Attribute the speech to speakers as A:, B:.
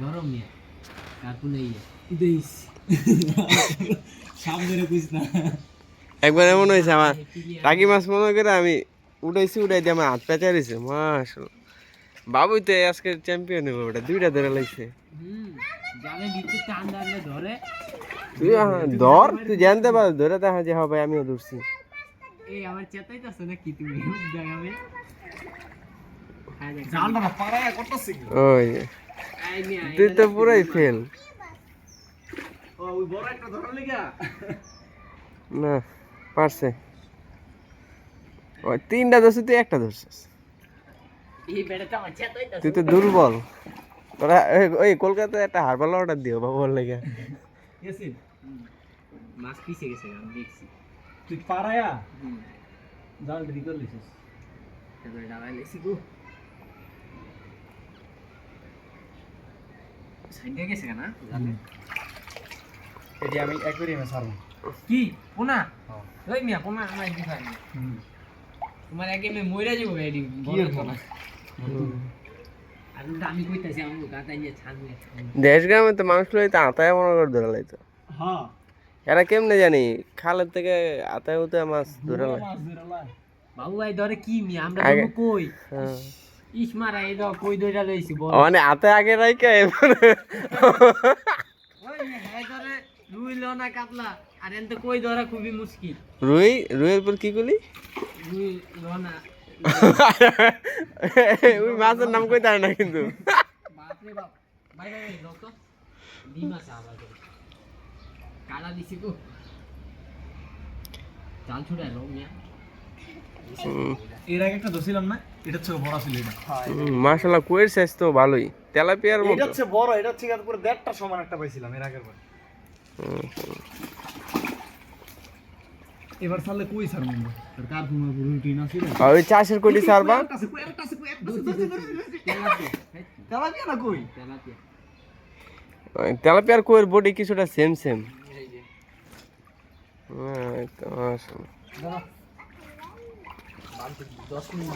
A: গরম নিয়ে তারপরে
B: দেইস। সামনে কইস না।
C: একবার এমন হয়েছে আমার। টাকি মাছ মনে করে আমি উঠাইছি উঠাই দিয়ে আমার হাত পেঁচা রয়েছে মাশাল বাবুই তো আজকে চ্যাম্পিয়ন হবে ওটা দুইটা ধরে লাগছে তুই আহ, ধর তুই জানতে পার ধরে দেখা যে হবে আমিও ধরছি।
A: এই আমার চেতাইতেছে না কি তুমি দেখাবে
B: জালটা পাড়ায় করতেছে।
C: ওই তুই তো পুরাই ফেল
B: ওই বড় একটা ধরার লিগা?
C: না পারছে। ওই তিনটা ধরছিস তুই একটা ধরছিস। তুই তো দুর্বল। তোরা ওই- ওই কলকাতায় একটা হারবাল অর্ডার দিও বাবুর লেগে।
A: মাছ পিছে গেছে আমি দেখছি।
B: তুই
A: হুম।
B: জাল রেডি লিছিস।
A: তারপরে ডাবাই লেছি গো। সাইডে গেছে কেনা?
B: এটি আমি অ্যাকোয়ারিয়ামে ছাড়বো।
A: কি? পোনা?
B: হ্যাঁ।
A: ওই মিয়া পোনা আমার একদিন তোমার একে যাব
B: পোনা?
A: আমি কইতাছি আমার গাতা নিয়ে ছাড়বে।
C: দেশ গ্রামে তো মানুষ লইতে আতায় মনে করে ধরে লাইতো।
B: হ্যাঁ।
C: এরা কেমনে জানি খালের থেকে আতায় উতায় মাছ ধরে
A: বাবু ভাই ধরে কি মিয়া? আমরা কই?
C: মানে আতায় আগে রাইকা
A: রুই লো কাতলা। আর এনতে কই ধরা খুবই মুশকিল।
C: রুই? রুইয়ের পর কি করলি
A: রুই লো
C: ওই মাছের নাম কই তার না কিন্তু।
A: বাপ রে বাপ। ভাই ভাই ভাই লোক ডিমা সাবা কালা দিছি গো। চাল ছুড়ে লো মিয়া।
B: এর আগে একটা ধরছিলাম না এটা হচ্ছে বড় ছিল এটা।
C: মাশাল্লাহ কুয়ের সাইজ তো ভালোই। তেলাপিয়ার
B: এটা হচ্ছে বড় এটা হচ্ছে পুরো দেড়টা সমান একটা পাইছিলাম এর আগের বার। এবার কই মন্দ তার কার কোনো রুটিন আছে
C: আর ওই চাষের কোটি সারবা
B: আছে কই একটা আছে কই একটা
A: তেলাপিয়া
B: না কই?
A: তেলাপিয়া
C: তেলাপিয়ার কুয়ের বডি কিছুটা সেম সেম
A: এই
C: হ্যাঁ তো
B: দাঁড়া।
A: দশ মিনিট